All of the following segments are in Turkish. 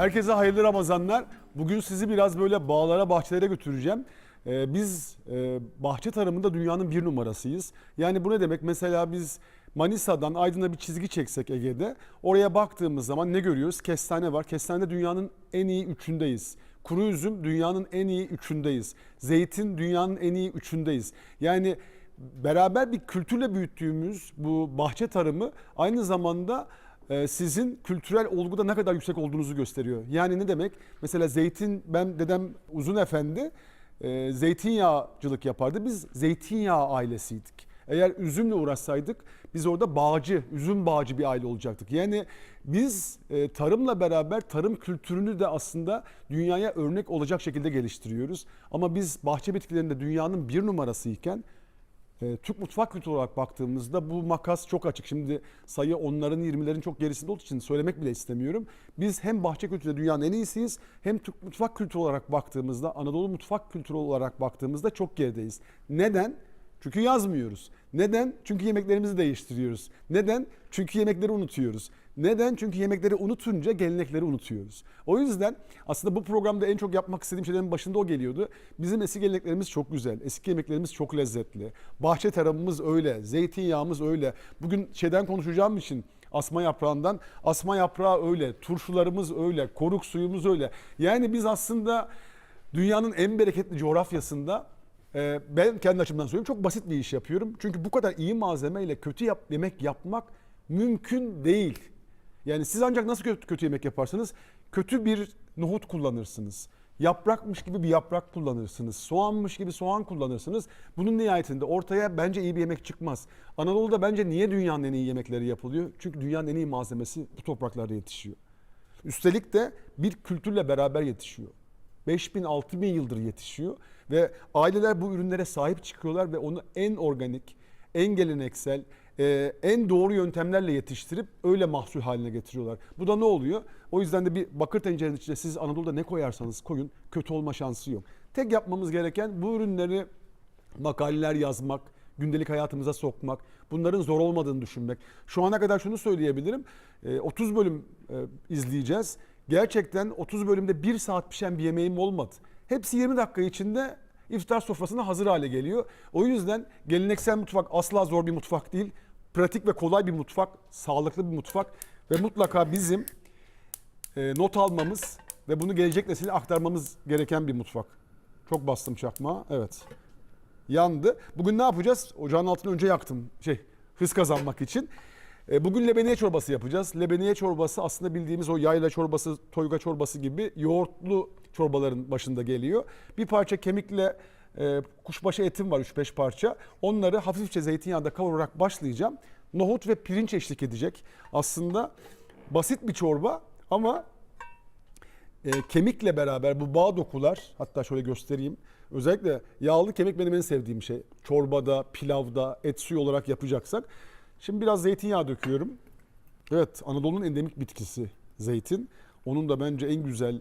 Herkese hayırlı Ramazanlar. Bugün sizi biraz böyle bağlara, bahçelere götüreceğim. Ee, biz e, bahçe tarımında dünyanın bir numarasıyız. Yani bu ne demek? Mesela biz Manisa'dan Aydın'a bir çizgi çeksek Ege'de. Oraya baktığımız zaman ne görüyoruz? Kestane var. Kestane dünyanın en iyi üçündeyiz. Kuru üzüm dünyanın en iyi üçündeyiz. Zeytin dünyanın en iyi üçündeyiz. Yani beraber bir kültürle büyüttüğümüz bu bahçe tarımı aynı zamanda sizin kültürel olguda ne kadar yüksek olduğunuzu gösteriyor. Yani ne demek? Mesela zeytin, ben dedem Uzun Efendi e, zeytinyağcılık yapardı. Biz zeytinyağı ailesiydik. Eğer üzümle uğraşsaydık biz orada bağcı, üzüm bağcı bir aile olacaktık. Yani biz e, tarımla beraber tarım kültürünü de aslında dünyaya örnek olacak şekilde geliştiriyoruz. Ama biz bahçe bitkilerinde dünyanın bir numarasıyken e, Türk mutfak kültürü olarak baktığımızda bu makas çok açık. Şimdi sayı onların 20'lerin çok gerisinde olduğu için söylemek bile istemiyorum. Biz hem bahçe kültüründe dünyanın en iyisiyiz hem Türk mutfak kültürü olarak baktığımızda Anadolu mutfak kültürü olarak baktığımızda çok gerideyiz. Neden? Çünkü yazmıyoruz. Neden? Çünkü yemeklerimizi değiştiriyoruz. Neden? Çünkü yemekleri unutuyoruz. Neden? Çünkü yemekleri unutunca gelenekleri unutuyoruz. O yüzden aslında bu programda en çok yapmak istediğim şeylerin başında o geliyordu. Bizim eski geleneklerimiz çok güzel. Eski yemeklerimiz çok lezzetli. Bahçe tarımımız öyle. Zeytinyağımız öyle. Bugün şeyden konuşacağım için asma yaprağından. Asma yaprağı öyle. Turşularımız öyle. Koruk suyumuz öyle. Yani biz aslında dünyanın en bereketli coğrafyasında ee, ben kendi açımdan söyleyeyim çok basit bir iş yapıyorum. Çünkü bu kadar iyi malzemeyle kötü yap, yemek yapmak mümkün değil. Yani siz ancak nasıl kötü, kötü yemek yaparsınız? Kötü bir nohut kullanırsınız. Yaprakmış gibi bir yaprak kullanırsınız. Soğanmış gibi soğan kullanırsınız. Bunun nihayetinde ortaya bence iyi bir yemek çıkmaz. Anadolu'da bence niye dünyanın en iyi yemekleri yapılıyor? Çünkü dünyanın en iyi malzemesi bu topraklarda yetişiyor. Üstelik de bir kültürle beraber yetişiyor. 5000 6000 yıldır yetişiyor ve aileler bu ürünlere sahip çıkıyorlar ve onu en organik, en geleneksel, e, en doğru yöntemlerle yetiştirip öyle mahsul haline getiriyorlar. Bu da ne oluyor? O yüzden de bir bakır tencerenin içine siz Anadolu'da ne koyarsanız koyun kötü olma şansı yok. Tek yapmamız gereken bu ürünleri makaleler yazmak, gündelik hayatımıza sokmak, bunların zor olmadığını düşünmek. Şu ana kadar şunu söyleyebilirim. E, 30 bölüm e, izleyeceğiz. Gerçekten 30 bölümde 1 saat pişen bir yemeğim olmadı. Hepsi 20 dakika içinde iftar sofrasına hazır hale geliyor. O yüzden geleneksel mutfak asla zor bir mutfak değil. Pratik ve kolay bir mutfak, sağlıklı bir mutfak ve mutlaka bizim e, not almamız ve bunu gelecek nesile aktarmamız gereken bir mutfak. Çok bastım çakmağı. Evet. Yandı. Bugün ne yapacağız? Ocağın altını önce yaktım. Şey, hız kazanmak için. E, Bugün lebeniye çorbası yapacağız. Lebeniye çorbası aslında bildiğimiz o yayla çorbası, toyga çorbası gibi yoğurtlu çorbaların başında geliyor. Bir parça kemikle e, kuşbaşı etim var 3-5 parça. Onları hafifçe zeytinyağında kavurarak başlayacağım. Nohut ve pirinç eşlik edecek. Aslında basit bir çorba ama e, kemikle beraber bu bağ dokular hatta şöyle göstereyim. Özellikle yağlı kemik benim en sevdiğim şey. Çorbada, pilavda, et suyu olarak yapacaksak. Şimdi biraz zeytinyağı döküyorum. Evet Anadolu'nun endemik bitkisi zeytin. Onun da bence en güzel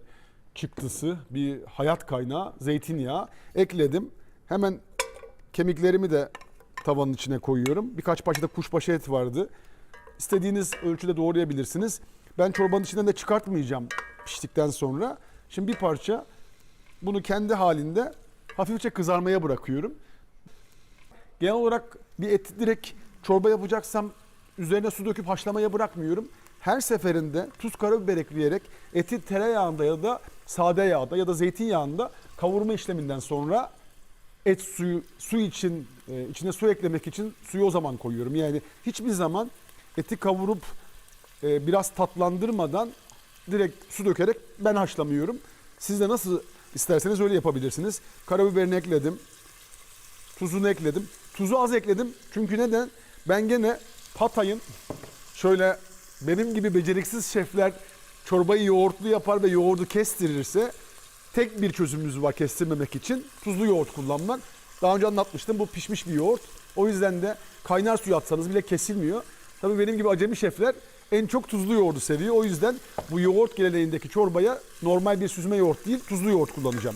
çıktısı bir hayat kaynağı zeytinyağı. Ekledim. Hemen kemiklerimi de tavanın içine koyuyorum. Birkaç parça da kuşbaşı et vardı. İstediğiniz ölçüde doğrayabilirsiniz. Ben çorbanın içinden de çıkartmayacağım piştikten sonra. Şimdi bir parça bunu kendi halinde hafifçe kızarmaya bırakıyorum. Genel olarak bir eti direkt çorba yapacaksam üzerine su döküp haşlamaya bırakmıyorum. Her seferinde tuz karabiber ekleyerek eti tereyağında ya da sade yağda ya da zeytinyağında kavurma işleminden sonra et suyu su için e, içine su eklemek için suyu o zaman koyuyorum. Yani hiçbir zaman eti kavurup e, biraz tatlandırmadan direkt su dökerek ben haşlamıyorum. Siz de nasıl isterseniz öyle yapabilirsiniz. Karabiberini ekledim. Tuzunu ekledim. Tuzu az ekledim. Çünkü neden? Ben gene Patay'ın şöyle benim gibi beceriksiz şefler çorbayı yoğurtlu yapar ve yoğurdu kestirirse tek bir çözümümüz var kestirmemek için. Tuzlu yoğurt kullanmak. Daha önce anlatmıştım bu pişmiş bir yoğurt. O yüzden de kaynar suya atsanız bile kesilmiyor. Tabii benim gibi acemi şefler en çok tuzlu yoğurdu seviyor. O yüzden bu yoğurt geleneğindeki çorbaya normal bir süzme yoğurt değil tuzlu yoğurt kullanacağım.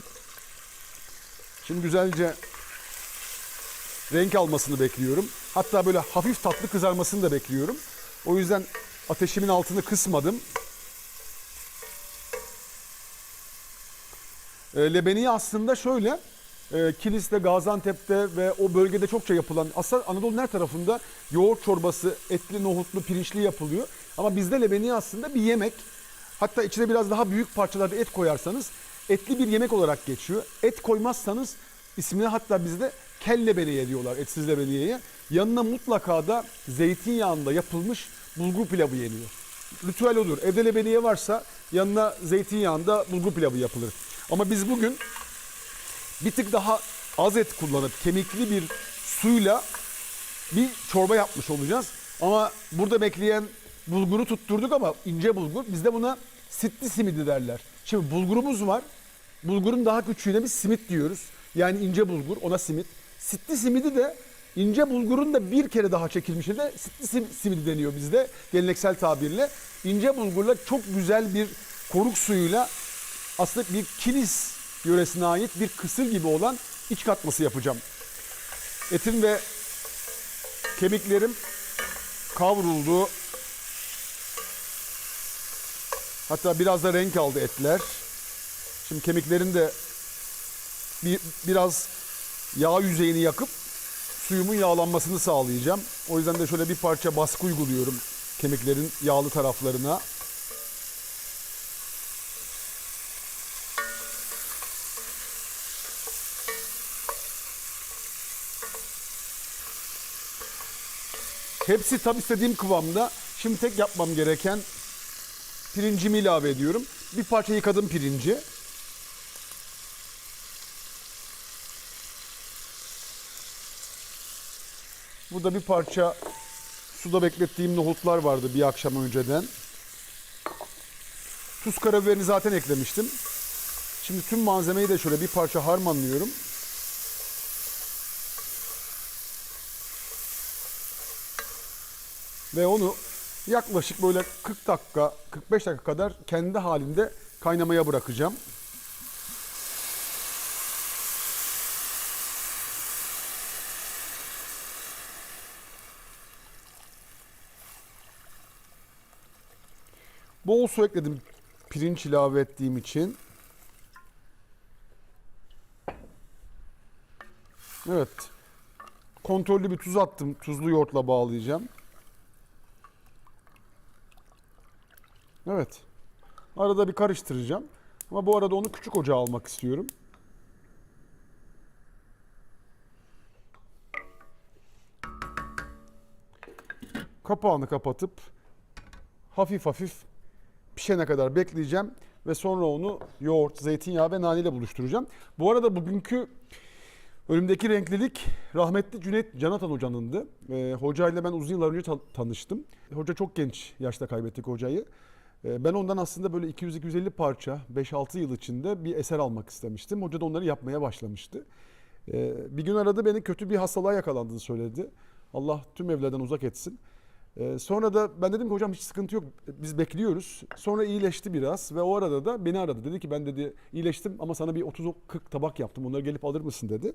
Şimdi güzelce renk almasını bekliyorum. Hatta böyle hafif tatlı kızarmasını da bekliyorum. O yüzden ateşimin altını kısmadım. E, lebeniye aslında şöyle e, Kilis'te, Gaziantep'te ve o bölgede çokça yapılan aslında Anadolu'nun her tarafında yoğurt çorbası etli, nohutlu, pirinçli yapılıyor. Ama bizde lebeniye aslında bir yemek. Hatta içine biraz daha büyük parçalarda et koyarsanız etli bir yemek olarak geçiyor. Et koymazsanız ismini hatta bizde kel lebeniye diyorlar etsiz lebeniyeye. Yanına mutlaka da zeytinyağında yapılmış bulgur pilavı yeniyor. Ritüel odur. Evde lebeniye varsa yanına zeytinyağında bulgur pilavı yapılır. Ama biz bugün bir tık daha az et kullanıp kemikli bir suyla bir çorba yapmış olacağız. Ama burada bekleyen bulguru tutturduk ama ince bulgur. Bizde buna sitli simidi derler. Şimdi bulgurumuz var. Bulgurun daha küçüğüne biz simit diyoruz. Yani ince bulgur ona simit. Sitli simidi de ince bulgurun da bir kere daha çekilmişi de sitli sim- simidi deniyor bizde geleneksel tabirle. İnce bulgurla çok güzel bir koruk suyuyla aslında bir kilis yöresine ait bir kısır gibi olan iç katması yapacağım. Etim ve kemiklerim kavruldu. Hatta biraz da renk aldı etler. Şimdi kemiklerin de bir, biraz yağ yüzeyini yakıp suyumun yağlanmasını sağlayacağım. O yüzden de şöyle bir parça baskı uyguluyorum kemiklerin yağlı taraflarına. Hepsi tam istediğim kıvamda. Şimdi tek yapmam gereken pirincimi ilave ediyorum. Bir parça yıkadım pirinci. Burada bir parça suda beklettiğim nohutlar vardı bir akşam önceden. Tuz karabiberini zaten eklemiştim. Şimdi tüm malzemeyi de şöyle bir parça harmanlıyorum. Ve onu yaklaşık böyle 40 dakika, 45 dakika kadar kendi halinde kaynamaya bırakacağım. Bol su ekledim pirinç ilave ettiğim için. Evet. Kontrollü bir tuz attım. Tuzlu yoğurtla bağlayacağım. Evet. Arada bir karıştıracağım. Ama bu arada onu küçük ocağa almak istiyorum. Kapağını kapatıp hafif hafif pişene kadar bekleyeceğim ve sonra onu yoğurt, zeytinyağı ve nane ile buluşturacağım. Bu arada bugünkü önümdeki renklilik rahmetli Cüneyt Canatan hocanındı. Ee, hocayla ben uzun yıllar önce ta- tanıştım. Hoca çok genç yaşta kaybettik hocayı. Ee, ben ondan aslında böyle 200-250 parça 5-6 yıl içinde bir eser almak istemiştim. Hoca da onları yapmaya başlamıştı. Ee, bir gün aradı beni kötü bir hastalığa yakalandığını söyledi. Allah tüm evlerden uzak etsin. Ee, sonra da ben dedim ki hocam hiç sıkıntı yok biz bekliyoruz. Sonra iyileşti biraz ve o arada da beni aradı. Dedi ki ben dedi iyileştim ama sana bir 30-40 tabak yaptım onları gelip alır mısın dedi.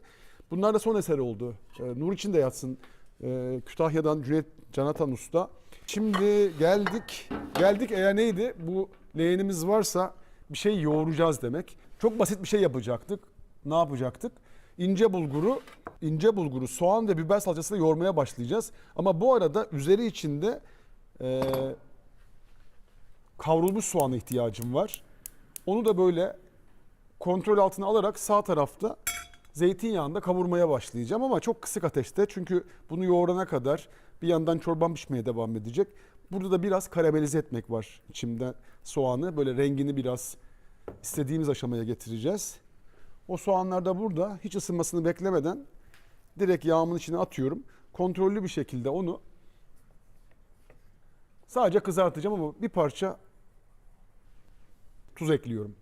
Bunlar da son eseri oldu. Ee, nur içinde yatsın. Ee, Kütahya'dan Cüneyt Canatan Usta. Şimdi geldik. Geldik eğer neydi? Bu leğenimiz varsa bir şey yoğuracağız demek. Çok basit bir şey yapacaktık. Ne yapacaktık? İnce bulguru, ince bulguru soğan ve biber salçasıyla yoğurmaya başlayacağız. Ama bu arada üzeri içinde eee, kavrulmuş soğana ihtiyacım var. Onu da böyle kontrol altına alarak sağ tarafta zeytinyağında kavurmaya başlayacağım ama çok kısık ateşte. Çünkü bunu yoğurana kadar bir yandan çorbam pişmeye devam edecek. Burada da biraz karamelize etmek var içimde soğanı. Böyle rengini biraz istediğimiz aşamaya getireceğiz. O soğanlar da burada hiç ısınmasını beklemeden direkt yağımın içine atıyorum. Kontrollü bir şekilde onu sadece kızartacağım ama bir parça tuz ekliyorum.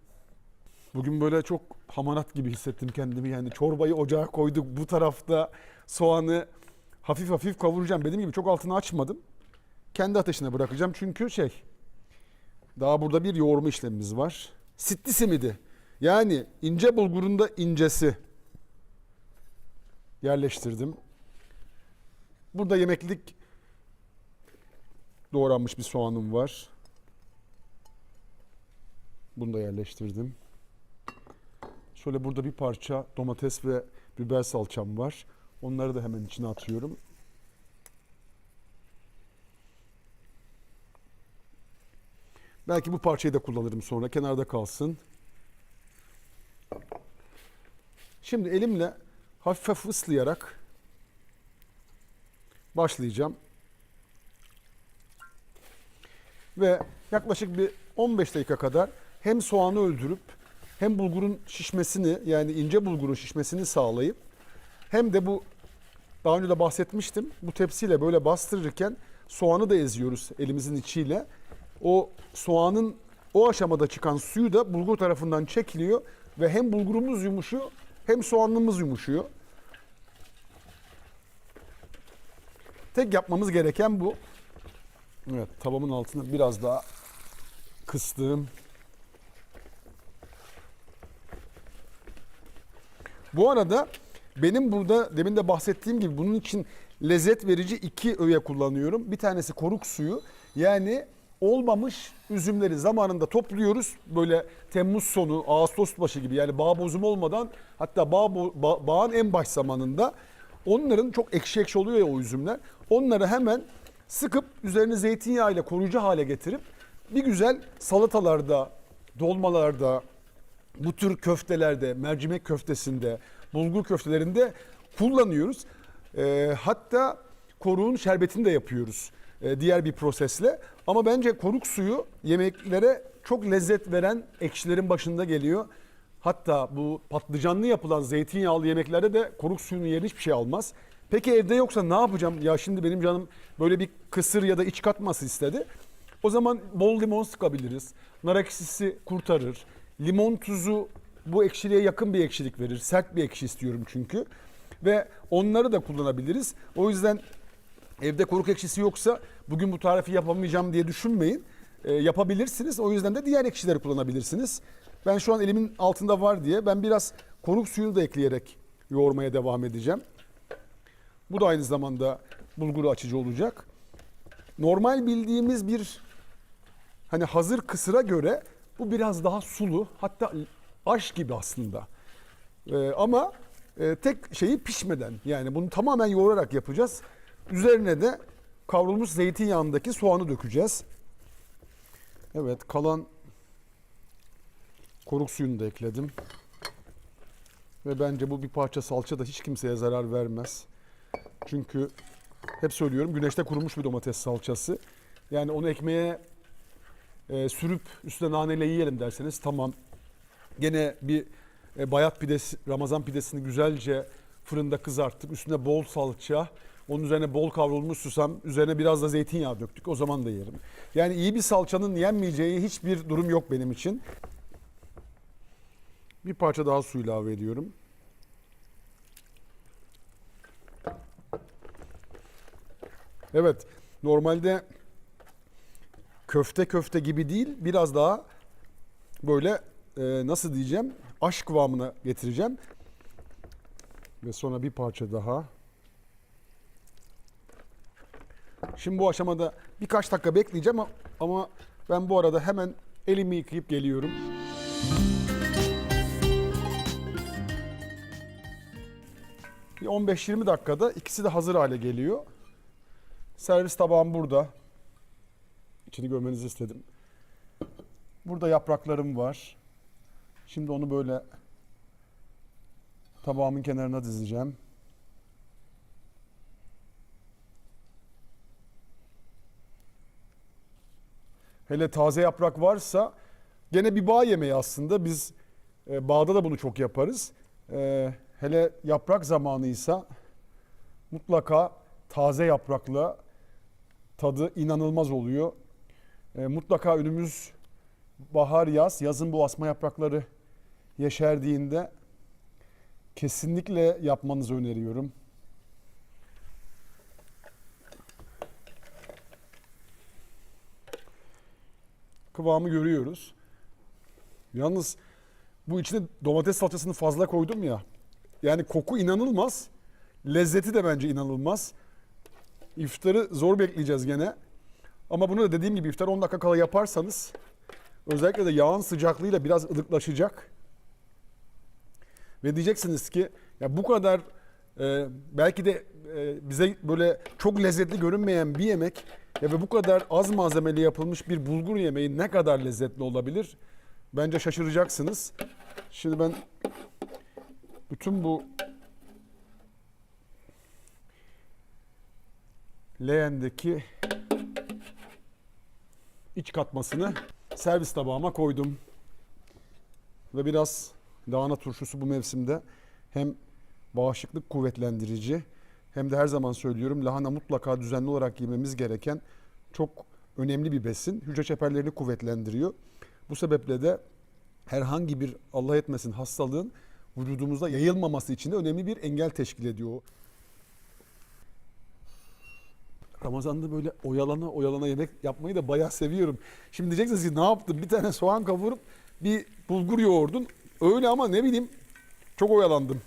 Bugün böyle çok hamarat gibi hissettim kendimi. Yani çorbayı ocağa koyduk. Bu tarafta soğanı hafif hafif kavuracağım. Dediğim gibi çok altını açmadım. Kendi ateşine bırakacağım. Çünkü şey daha burada bir yoğurma işlemimiz var. Sitli simidi. Yani ince bulgurun da incesi. Yerleştirdim. Burada yemeklik doğranmış bir soğanım var. Bunu da yerleştirdim. Şöyle burada bir parça domates ve biber salçam var. Onları da hemen içine atıyorum. Belki bu parçayı da kullanırım sonra. Kenarda kalsın. Şimdi elimle hafif hafif ıslayarak başlayacağım. Ve yaklaşık bir 15 dakika kadar hem soğanı öldürüp hem bulgurun şişmesini yani ince bulgurun şişmesini sağlayıp hem de bu daha önce de bahsetmiştim. Bu tepsiyle böyle bastırırken soğanı da eziyoruz elimizin içiyle. O soğanın o aşamada çıkan suyu da bulgur tarafından çekiliyor ve hem bulgurumuz yumuşuyor hem soğanımız yumuşuyor. Tek yapmamız gereken bu. Evet, tavamın altını biraz daha kıstım. Bu arada benim burada demin de bahsettiğim gibi bunun için lezzet verici iki öğe kullanıyorum. Bir tanesi koruk suyu. Yani olmamış üzümleri zamanında topluyoruz. Böyle Temmuz sonu, Ağustos başı gibi yani bağ bozumu olmadan hatta bağ, bo- ba- bağın en baş zamanında onların çok ekşi ekşi oluyor ya o üzümler. Onları hemen sıkıp üzerine zeytinyağı ile koruyucu hale getirip bir güzel salatalarda, dolmalarda, bu tür köftelerde, mercimek köftesinde, bulgur köftelerinde kullanıyoruz. Ee, hatta koruğun şerbetini de yapıyoruz e, diğer bir prosesle. Ama bence koruk suyu yemeklere çok lezzet veren ekşilerin başında geliyor. Hatta bu patlıcanlı yapılan zeytinyağlı yemeklerde de koruk suyunun yerine hiçbir şey almaz. Peki evde yoksa ne yapacağım? Ya şimdi benim canım böyle bir kısır ya da iç katması istedi. O zaman bol limon sıkabiliriz. Nar ekşisi kurtarır. Limon tuzu bu ekşiliğe yakın bir ekşilik verir. Sert bir ekşi istiyorum çünkü. Ve onları da kullanabiliriz. O yüzden evde koruk ekşisi yoksa bugün bu tarifi yapamayacağım diye düşünmeyin. Ee, yapabilirsiniz. O yüzden de diğer ekşileri kullanabilirsiniz. Ben şu an elimin altında var diye ben biraz koruk suyunu da ekleyerek yoğurmaya devam edeceğim. Bu da aynı zamanda bulguru açıcı olacak. Normal bildiğimiz bir hani hazır kısıra göre bu biraz daha sulu hatta aş gibi aslında. Ee, ama e, tek şeyi pişmeden yani bunu tamamen yoğurarak yapacağız. Üzerine de kavrulmuş zeytinyağındaki soğanı dökeceğiz. Evet kalan koruk suyunu da ekledim. Ve bence bu bir parça salça da hiç kimseye zarar vermez. Çünkü hep söylüyorum güneşte kurumuş bir domates salçası. Yani onu ekmeğe e, sürüp üstüne naneyle yiyelim derseniz tamam. Gene bir e, bayat pidesi, Ramazan pidesini güzelce fırında kızarttık. Üstüne bol salça, onun üzerine bol kavrulmuş susam, üzerine biraz da zeytinyağı döktük. O zaman da yerim. Yani iyi bir salçanın yenmeyeceği hiçbir durum yok benim için. Bir parça daha su ilave ediyorum. Evet, normalde köfte köfte gibi değil, biraz daha böyle e, nasıl diyeceğim, aş kıvamına getireceğim. Ve sonra bir parça daha. Şimdi bu aşamada birkaç dakika bekleyeceğim ama- ben bu arada hemen elimi yıkayıp geliyorum. Bir 15-20 dakikada ikisi de hazır hale geliyor. Servis tabağım burada. İçini görmenizi istedim. Burada yapraklarım var. Şimdi onu böyle tabağımın kenarına dizeceğim. Hele taze yaprak varsa gene bir bağ yemeği aslında. Biz e, bağda da bunu çok yaparız. E, hele yaprak zamanıysa mutlaka taze yaprakla tadı inanılmaz oluyor. E, mutlaka önümüz bahar yaz, yazın bu asma yaprakları yeşerdiğinde kesinlikle yapmanızı öneriyorum. Kıvamı görüyoruz. Yalnız bu içine domates salçasını fazla koydum ya. Yani koku inanılmaz. Lezzeti de bence inanılmaz. İftarı zor bekleyeceğiz gene. Ama bunu da dediğim gibi iftar 10 dakika kala yaparsanız özellikle de yağın sıcaklığıyla biraz ılıklaşacak. Ve diyeceksiniz ki ya bu kadar e, belki de e, bize böyle çok lezzetli görünmeyen bir yemek ya ve bu kadar az malzemeli yapılmış bir bulgur yemeği ne kadar lezzetli olabilir? Bence şaşıracaksınız. Şimdi ben bütün bu leğendeki iç katmasını servis tabağıma koydum. Ve biraz lahana turşusu bu mevsimde hem bağışıklık kuvvetlendirici hem de her zaman söylüyorum lahana mutlaka düzenli olarak yememiz gereken çok önemli bir besin. Hücre çeperlerini kuvvetlendiriyor. Bu sebeple de herhangi bir Allah etmesin hastalığın vücudumuzda yayılmaması için de önemli bir engel teşkil ediyor. Ramazan'da böyle oyalana oyalana yemek yapmayı da bayağı seviyorum. Şimdi diyeceksiniz ki ne yaptın? Bir tane soğan kavurup bir bulgur yoğurdun. Öyle ama ne bileyim çok oyalandım.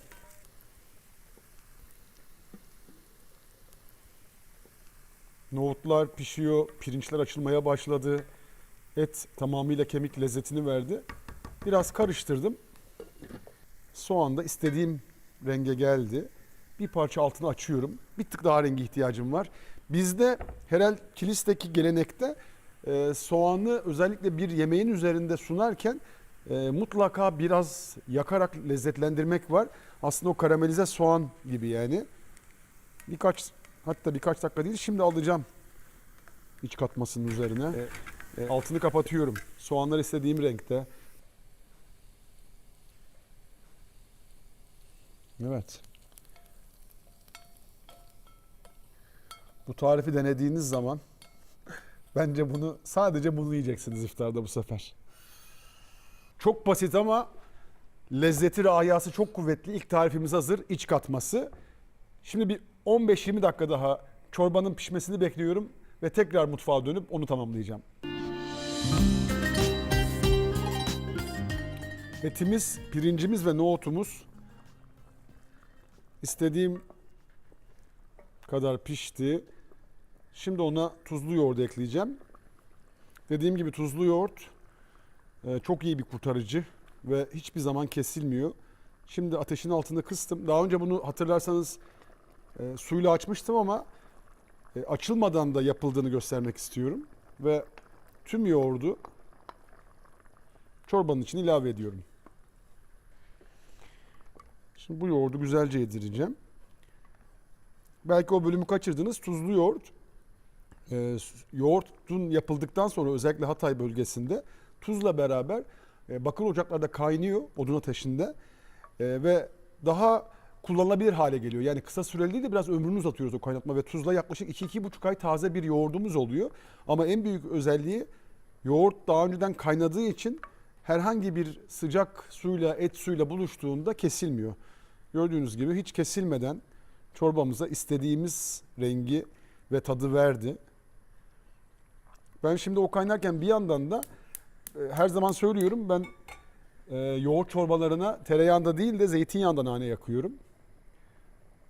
Nohutlar pişiyor, pirinçler açılmaya başladı. Et tamamıyla kemik lezzetini verdi. Biraz karıştırdım. Soğan da istediğim renge geldi. Bir parça altını açıyorum. Bir tık daha rengi ihtiyacım var. Bizde herhal kilisteki gelenekte e, soğanı özellikle bir yemeğin üzerinde sunarken e, mutlaka biraz yakarak lezzetlendirmek var. Aslında o karamelize soğan gibi yani. Birkaç hatta birkaç dakika değil şimdi alacağım iç katmasının üzerine. E, e, Altını kapatıyorum. Soğanlar istediğim renkte. Evet. Bu tarifi denediğiniz zaman bence bunu sadece bunu yiyeceksiniz iftarda bu sefer. Çok basit ama lezzeti rayası çok kuvvetli. İlk tarifimiz hazır. iç katması. Şimdi bir 15-20 dakika daha çorbanın pişmesini bekliyorum ve tekrar mutfağa dönüp onu tamamlayacağım. Etimiz, pirincimiz ve nohutumuz istediğim kadar pişti. Şimdi ona tuzlu yoğurt ekleyeceğim. Dediğim gibi tuzlu yoğurt e, çok iyi bir kurtarıcı ve hiçbir zaman kesilmiyor. Şimdi ateşin altında kıstım. Daha önce bunu hatırlarsanız e, suyla açmıştım ama e, açılmadan da yapıldığını göstermek istiyorum. Ve tüm yoğurdu çorbanın içine ilave ediyorum. Şimdi bu yoğurdu güzelce yedireceğim. Belki o bölümü kaçırdınız. Tuzlu yoğurt. E, yoğurtun yapıldıktan sonra özellikle Hatay bölgesinde tuzla beraber e, bakır ocaklarda kaynıyor odun ateşinde E, ve daha kullanılabilir hale geliyor. Yani kısa süreli değil de biraz ömrünü uzatıyoruz o kaynatma ve tuzla yaklaşık 2-2,5 ay taze bir yoğurdumuz oluyor. Ama en büyük özelliği yoğurt daha önceden kaynadığı için herhangi bir sıcak suyla et suyla buluştuğunda kesilmiyor. Gördüğünüz gibi hiç kesilmeden çorbamıza istediğimiz rengi ve tadı verdi. Ben şimdi o kaynarken bir yandan da e, her zaman söylüyorum ben e, yoğurt çorbalarına tereyağında değil de zeytinyağında nane yakıyorum.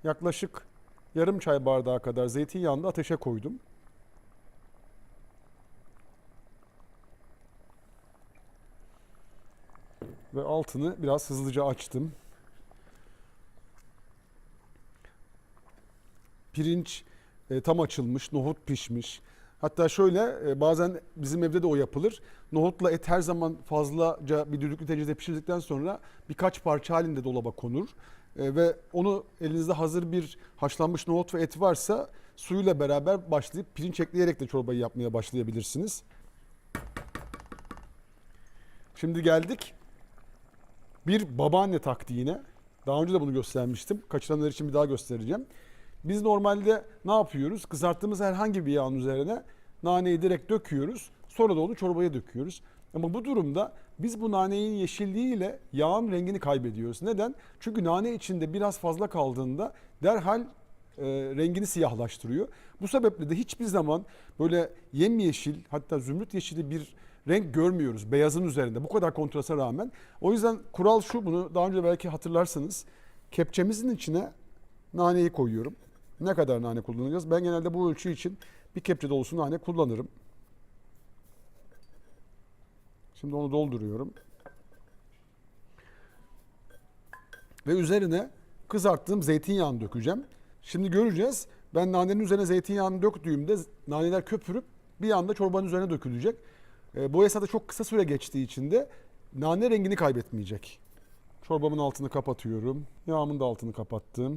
Yaklaşık yarım çay bardağı kadar zeytinyağını da ateşe koydum. Ve altını biraz hızlıca açtım. Pirinç e, tam açılmış, nohut pişmiş. Hatta şöyle e, bazen bizim evde de o yapılır. Nohutla et her zaman fazlaca bir düdüklü tencerede pişirdikten sonra birkaç parça halinde dolaba konur. E, ve onu elinizde hazır bir haşlanmış nohut ve et varsa suyuyla beraber başlayıp pirinç ekleyerek de çorbayı yapmaya başlayabilirsiniz. Şimdi geldik bir babaanne taktiğine. Daha önce de bunu göstermiştim. Kaçıranlar için bir daha göstereceğim. Biz normalde ne yapıyoruz? Kızarttığımız herhangi bir yağın üzerine naneyi direkt döküyoruz. Sonra da onu çorbaya döküyoruz. Ama bu durumda biz bu nanenin yeşilliğiyle yağın rengini kaybediyoruz. Neden? Çünkü nane içinde biraz fazla kaldığında derhal e, rengini siyahlaştırıyor. Bu sebeple de hiçbir zaman böyle yemyeşil hatta zümrüt yeşili bir renk görmüyoruz beyazın üzerinde bu kadar kontrasta rağmen. O yüzden kural şu bunu daha önce belki hatırlarsınız. Kepçemizin içine naneyi koyuyorum. Ne kadar nane kullanacağız? Ben genelde bu ölçü için bir kepçe dolusu nane kullanırım. Şimdi onu dolduruyorum. Ve üzerine kızarttığım zeytinyağını dökeceğim. Şimdi göreceğiz. Ben nanenin üzerine zeytinyağını döktüğümde naneler köpürüp bir anda çorbanın üzerine dökülecek. E, bu esnada çok kısa süre geçtiği için de nane rengini kaybetmeyecek. Çorbamın altını kapatıyorum. Yağımın da altını kapattım.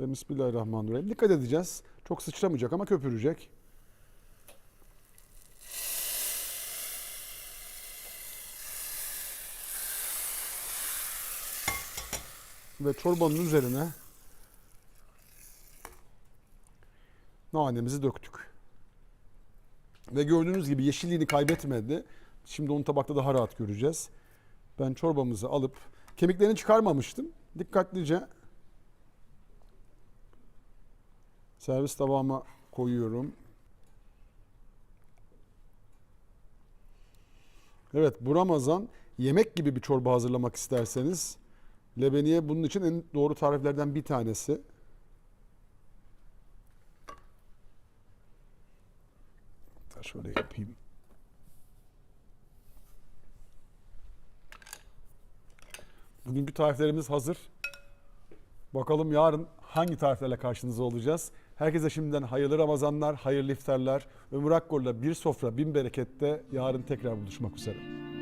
Ve Bismillahirrahmanirrahim. Dikkat edeceğiz. Çok sıçramayacak ama köpürecek. Ve çorbanın üzerine nanemizi döktük. Ve gördüğünüz gibi yeşilliğini kaybetmedi. Şimdi onu tabakta daha rahat göreceğiz. Ben çorbamızı alıp kemiklerini çıkarmamıştım. Dikkatlice servis tabağıma koyuyorum. Evet bu Ramazan yemek gibi bir çorba hazırlamak isterseniz lebeniye bunun için en doğru tariflerden bir tanesi. Hatta şöyle yapayım. Bugünkü tariflerimiz hazır. Bakalım yarın hangi tariflerle karşınızda olacağız. Herkese şimdiden hayırlı Ramazanlar, hayırlı iftarlar. Ömür Akgor'la bir sofra bin berekette yarın tekrar buluşmak üzere.